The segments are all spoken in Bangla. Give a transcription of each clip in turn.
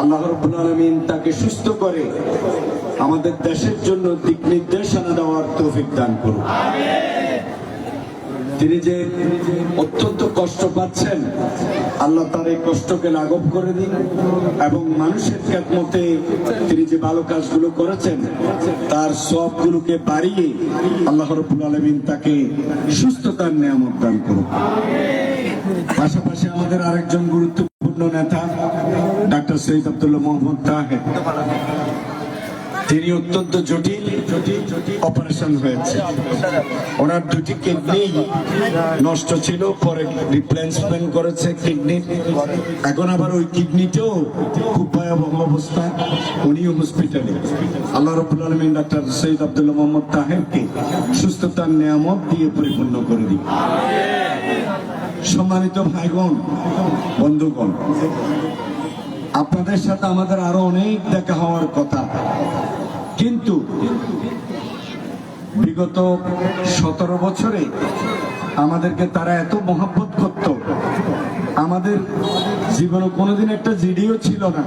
আল্লাহ রব্বুল আলমিন তাকে সুস্থ করে আমাদের দেশের জন্য দিক নির্দেশনা দেওয়ার তৌফিক দান করুন। তিনি যে অত্যন্ত কষ্ট পাচ্ছেন আল্লাহ তার এই কষ্টকে লাঘব করে দিন এবং মানুষের মতে তিনি যে ভালো কাজগুলো করেছেন তার সবগুলোকে বাড়িয়ে আল্লাহ রবুল আলমিন তাকে সুস্থতার নিয়ামত দান করুন। পাশাপাশি আমাদের আরেকজন গুরুত্বপূর্ণ নেতা ডাক্তার সৈয়দ আব্দুল্লাহ মোহাম্মদ তাহের। তিনি অত্যন্ত জটিল অপারেশন হয়েছে। ওনার দুটি কিডনি নষ্ট ছিল, পরে রিপ্লেসমেন্ট করেছে কিডনি। এখন আবার ওই কিডনিতেও খুব ভয়াবহ অবস্থা। উনিও হসপিটালে। আল্লাহ রবুল আলমিন ডাক্তার সৈয়দ আব্দুল্লাহ মোহাম্মদ তাহেরকে সুস্থতার নিয়ামত দিয়ে পরিপূর্ণ করে দিই সম্মানিত ভাইগণ, বন্ধুগণ আপনাদের সাথে আমাদের আরও অনেক দেখা হওয়ার কথা। কিন্তু বিগত সতেরো বছরে আমাদেরকে তারা এত মহাব্বত করত। আমাদের জীবনে কোনোদিন একটা জিডিও ছিল না।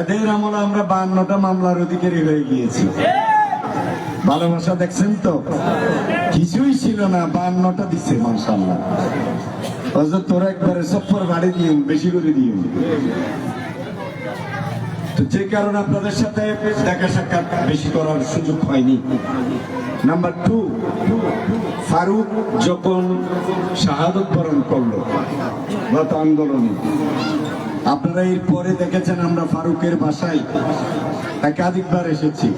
এদের আমলে আমরা বান্নটা মামলার অধিকারী হয়ে গিয়েছি। ভালোবাসা দেখছেন তো? কিছুই ছিল না, বান্নটা দিছে মাসাল্লাহ তোরা একবারে সফর বাড়ি দিন বেশি করে তো যে কারণে আপনাদের সাথে দেখা সাক্ষাৎ বেশি করার সুযোগ হয়নি। নাম্বার টু ফারুক যখন শাহাদত বরণ করল, গত আন্দোলনে আপনারা এর পরে দেখেছেন আমরা ফারুকের বাসায় একাধিকবার এসেছি।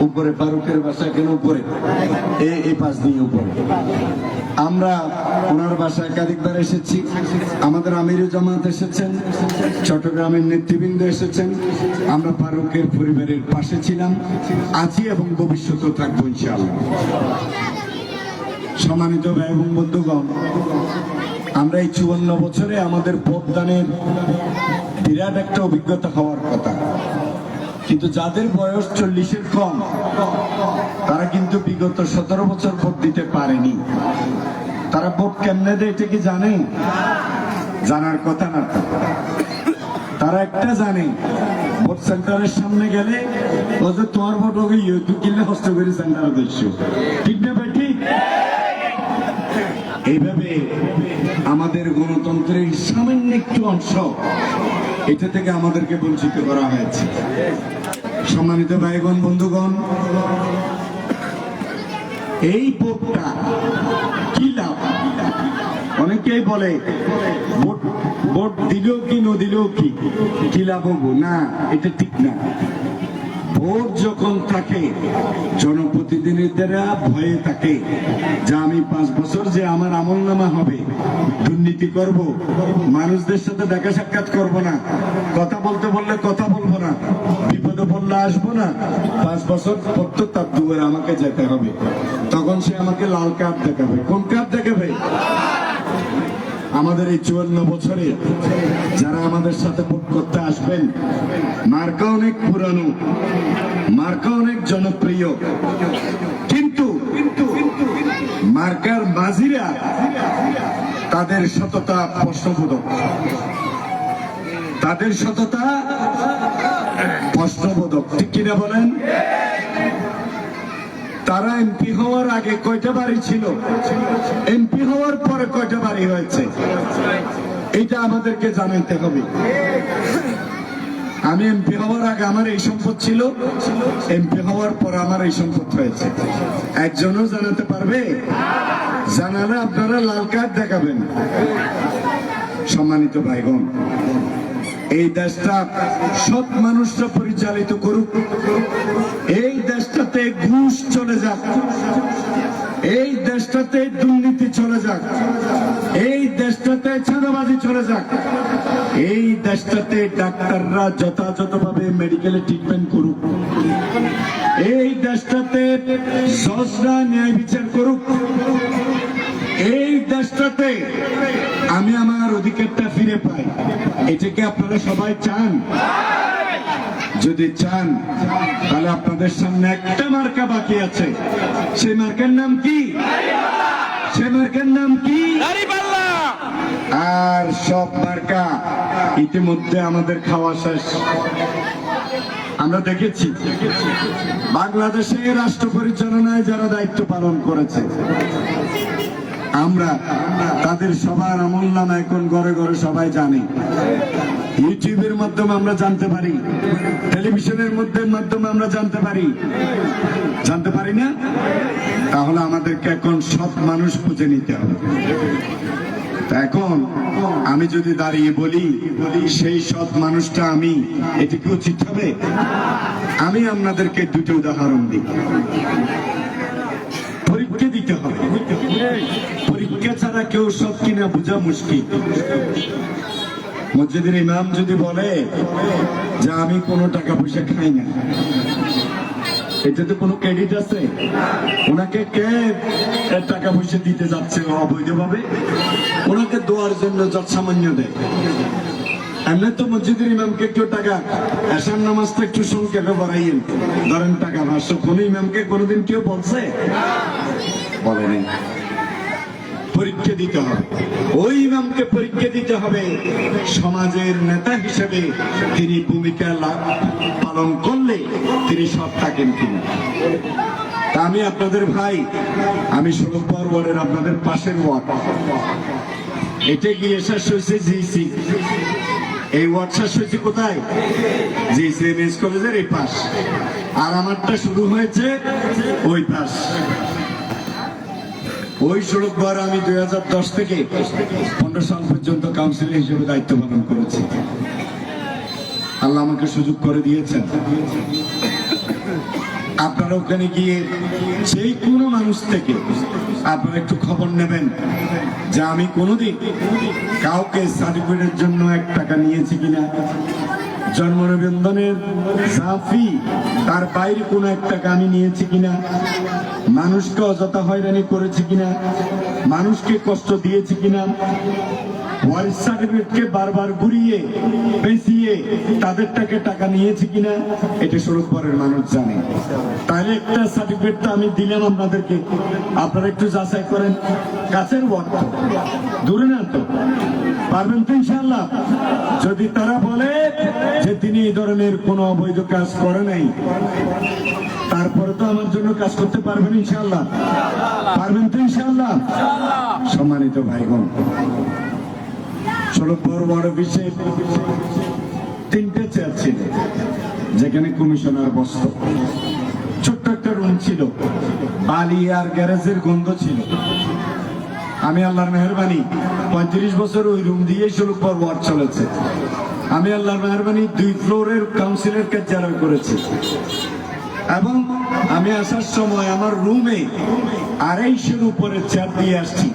উপরে, ফারুকের বাসায় কেন উপরে? এই পাশ দিয়ে উপরে। আমরা ওনার বাসায় একাধিকবার এসেছি। আমাদের আমিরু জামাত এসেছেন, চট্টগ্রামের নেতৃবৃন্দ এসেছেন। আমরা ফারুকের পরিবারের পাশে ছিলাম, আছি এবং ভবিষ্যতেও থাকব ইনশাআল্লাহ। সম্মানিত ভাই এবং বন্ধুগণ আমরা এই চুয়ান্ন বছরে আমাদের ভোটদানের বিরাট একটা অভিজ্ঞতা হওয়ার কথা। কিন্তু যাদের বয়স চল্লিশের কম, তারা কিন্তু বিগত সতেরো বছর ভোট দিতে পারেনি। তারা ভোট কেমনে দেয় এটা কি জানে? জানার কথা না তারা একটা জানে, ভোট সেন্টারের সামনে গেলে তোমার ভোট হবে তুই কিনলে কষ্ট করি সেন্টার দেখছ ঠিক না এইভাবে আমাদের গণতন্ত্রের সামান্য একটু অংশ এটা থেকে আমাদেরকে বঞ্চিত করা হয়েছে। সম্মানিত ভাইগণ, বন্ধুগণ, এই ভোটটা কি লাভ? অনেকেই বলে, ভোট ভোট দিলেও কি ন দিলেও কি? কি লাভ হব? না, এটা ঠিক না। ভোট যখন থাকে, জনপ্রতিনিধিরা ভয়ে থাকে যে আমি পাঁচ বছর যে আমার আমল নামা হবে, দুর্নীতি করব, মানুষদের সাথে দেখা সাক্ষাৎ করব না, কথা বলতে বললে কথা বলব না, বিপদে পড়লে আসব না, পাঁচ বছর পর তো তার দুয়ারে আমাকে যেতে হবে। তখন সে আমাকে লাল কার্ড দেখাবে। কোন কার্ড দেখাবে? আমাদের এই চুয়ান্ন বছরে যারা আমাদের সাথে ভোট করতে আসবেন, মার্কা অনেক পুরানো, মার্কা অনেক জনপ্রিয়, কিন্তু মার্কার মাঝিরা তাদের সততা প্রশ্নবোধক। তাদের সততা প্রশ্নবোধক। ঠিক কিনা বলেন? তারা এমপি হওয়ার আগে কয়টা বাড়ি ছিল? এমপি হওয়ার পরে কয়টা বাড়ি হয়েছে? এটা আমাদেরকে জানাইতে হবে। আমি এমপি হওয়ার আগে আমার এই সম্পদ ছিল, এমপি হওয়ার পর আমার এই সম্পদ হয়েছে। একজনও জানাতে পারবে? জানালে আপনারা লাল কার্ড দেখাবেন। সম্মানিত ভাইগণ এই দেশটা সৎ মানুষরা পরিচালিত করুক। এই দেশটাতে ঘুষ চলে যাক। এই দেশটাতে দুর্নীতি চলে যাক। এই দেশটাতে ছাদাবাজি চলে যাক। এই দেশটাতে ডাক্তাররা যথাযথভাবে মেডিকেলে ট্রিটমেন্ট করুক। এই দেশটাতে জজরা ন্যায় বিচার করুক। এই দেশটাতে আমি আমার অধিকারটা ফিরে পাই। এটাকে আপনারা সবাই চান? যদি চান তাহলে আপনাদের সামনে একটা মার্কা বাকি আছে। সেই মার্কার নাম কি? সে মার্কার নাম কি? আর সব মার্কা ইতিমধ্যে আমাদের খাওয়া শেষ। আমরা দেখেছি বাংলাদেশে রাষ্ট্র পরিচালনায় যারা দায়িত্ব পালন করেছে আমরা তাদের সবার আমল নাম এখন ঘরে ঘরে সবাই জানে। ইউটিউবের মাধ্যমে আমরা জানতে পারি, টেলিভিশনের মধ্যে মাধ্যমে আমরা জানতে পারি। জানতে পারি না? তাহলে আমাদেরকে এখন সৎ মানুষ খুঁজে নিতে হবে। এখন আমি যদি দাঁড়িয়ে বলি, সেই সৎ মানুষটা আমি, এটি কি উচিত হবে? আমি আপনাদেরকে দুটো উদাহরণ দিই। পরীক্ষা দিতে হবে। ছাড়া কেউ সব কিনা বোঝা মুশকিল। মসজিদের ইমাম যদি বলে যে আমি কোনো টাকা পয়সা খাই না এটাতে কোনো ক্রেডিট আছে? ওনাকে কে টাকা পয়সা দিতে যাচ্ছে অবৈধভাবে? ওনাকে জন্য যত সামান্য দেয়। এমনি তো মসজিদের ইমামকে টাকা এসার নামাজটা একটু সংক্ষেপে বাড়াইয়েন। ধরেন টাকা কোন ইমামকে কোনোদিন কেউ বলছে? পরীক্ষা দিতে হবে। ওই ইমামকে পরীক্ষা দিতে হবে। সমাজের নেতা হিসেবে তিনি ভূমিকা লা- পালন করলে তিনি সব থাকেন কিনা। আমি আপনাদের ভাই, আমি ষোলো পর ওয়ার্ডের আপনাদের পাশের ওয়ার্ড। এটা গিয়ে শেষ হয়েছে জিসি এই ওয়ার্ড শেষ হয়েছে কোথায়? জিসি এম এস কলেজের এই পাশ। আর আমারটা শুরু হয়েছে ওই পাশ। ওই সড়ক বার আমি দু হাজার দশ থেকে পনেরো সাল পর্যন্ত কাউন্সিলর হিসেবে দায়িত্ব পালন করেছি। আল্লাহ আমাকে সুযোগ করে দিয়েছেন। আপনারা ওখানে গিয়ে সেই কোনো মানুষ থেকে আপনারা একটু খবর নেবেন যে আমি কোনোদিন কাউকে সার্টিফিকেটের জন্য এক টাকা নিয়েছি কিনা। জন্ম সাফি তার বাইরে কোনো একটা গামি নিয়েছি কিনা? মানুষকে অযথা হয়রানি করেছে কিনা? মানুষকে কষ্ট দিয়েছে কিনা? ওয়ারিস সার্টিফিকেটকে বারবার ঘুরিয়ে বেঁচিয়ে তাদের টাকা নিয়েছি কিনা, এটা সড়ক পরের মানুষ জানে। তাহলে একটা সার্টিফিকেট আমি দিলাম আপনাদেরকে। আপনারা একটু যাচাই করেন। কাছের ওয়ার্ড। দূরে না তো। পারবেন তো ইনশাল্লাহ যদি তারা বলে যে তিনি এই ধরনের কোনো অবৈধ কাজ করে নাই, তারপরে তো আমার জন্য কাজ করতে পারবেন ইনশাল্লাহ পারবেন তো ইনশাল্লাহ সম্মানিত ভাইগণ ষোলো পর ওয়ার্ড অফিসে তিনটে চেয়ার ছিল, যেখানে কমিশনার বসত। ছোট্ট একটা রুম ছিল, বালি আর গ্যারেজের গন্ধ ছিল। আমি আল্লাহর মেহরবানি, পঁয়ত্রিশ বছর ওই রুম দিয়ে ষোলো পর ওয়ার্ড চলেছে। আমি আল্লাহর মেহরবানি দুই ফ্লোরের কাউন্সিলের কার্যালয় করেছি। এবং আমি আসার সময় আমার রুমে আড়াইশোর উপরে চেয়ার দিয়ে আসছি।